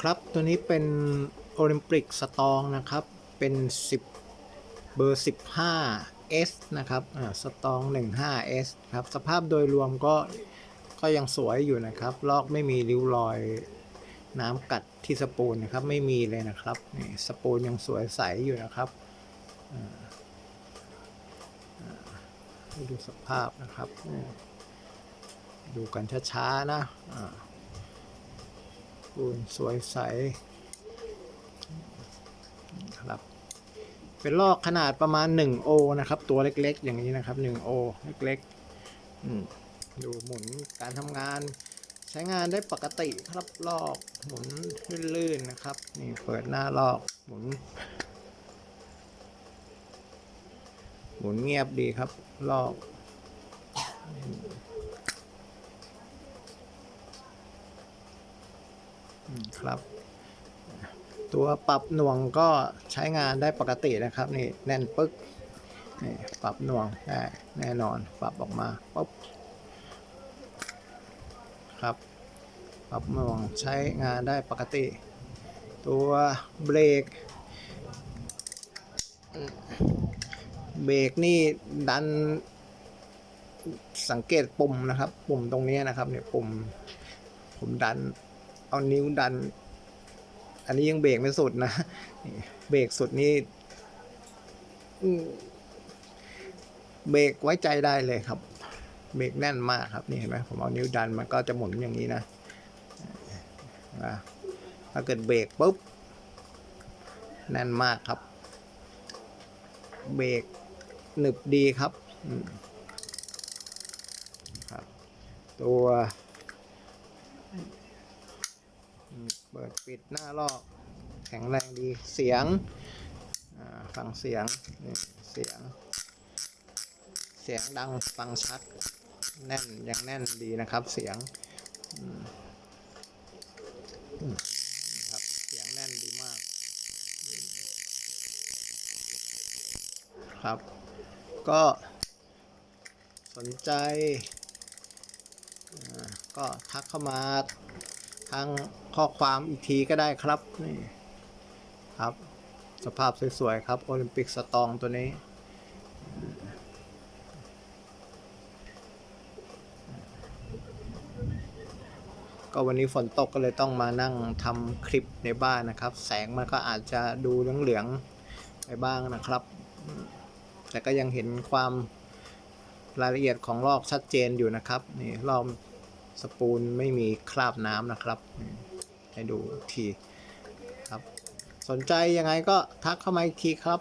ครับ ตัวนี้เป็นโอลิมปิกสตองนะครับ เป็น 10 เบอร์ 15 S นะครับ อ่า สตอง 15 S ครับ สภาพโดยรวมก็ ก็ยังสวยอยู่นะครับ ลอกไม่มีริ้วรอยน้ำกัดที่สปูลนะครับ ไม่มีเลยนะครับ นี่สปูลยังสวยใสอยู่นะครับดูสภาพนะครับ ดูกันช้าๆนะอ่า ปูนสวยใสครับเป็นลอกขนาดประมาณ 1 โอนะครับ ตัวเล็กๆ อย่างนี้นะครับ 1 โอเล็กๆดูหมุนการทำงาน ใช้งานได้ปกติครับลอกหมุนลื่นๆนะครับ นี่เปิดหน้าลอกหมุน หมุนเงียบดีครับลอก อืม ครับ ตัวปรับหน่วงก็ใช้งานได้ปกตินะครับ นี่แน่นปึ๊กนี่ปรับหน่วงได้แน่นอนปรับออกมาปุ๊บครับ ปรับหน่วงใช้งานได้ปกติ ตัวเบรกเบรกนี่ดันสังเกตปุ่มนะครับ ปุ่มตรงนี้นะครับเนี่ยปุ่มผมดัน เอานิ้วดัน อันนี้ยังเบรกไม่สุดนะ เบรกสุดนี่เบรกไว้ใจได้เลยครับ เบรกแน่นมากครับนี่เห็นไหมผมเอานิ้วดันมันก็จะหมุนอย่างนี้นะถ้าเกิดเบรกปุ๊บแน่นมากครับ เบรกหนึบดีครับครับ ตัว เปิดปิดหน้าลอกแข็งแรงดีเสียงฟังเสียงเสียง เสียงดังฟังชัด แน่นยังแน่นดีนะครับเสียงครับเสียงแน่นดีมาก ครับ ก็สนใจก็ทักเข้ามา ทางข้อความอีกทีก็ได้ครับนี่ครับ สภาพสวยๆครับโอลิมปิกสตองตัวนี้ก็วันนี้ฝนตกก็เลยต้องมานั่งทำคลิปในบ้านนะครับ แสงมันก็อาจจะดูเหลืองๆไปบ้างนะครับ แต่ก็ยังเห็นความรายละเอียดของลอกชัดเจนอยู่นะครับนี่ลอก สปูนไม่มีคราบน้ำนะครับให้ดูทีครับ สนใจยังไงก็ทักเข้ามาอีกทีครับ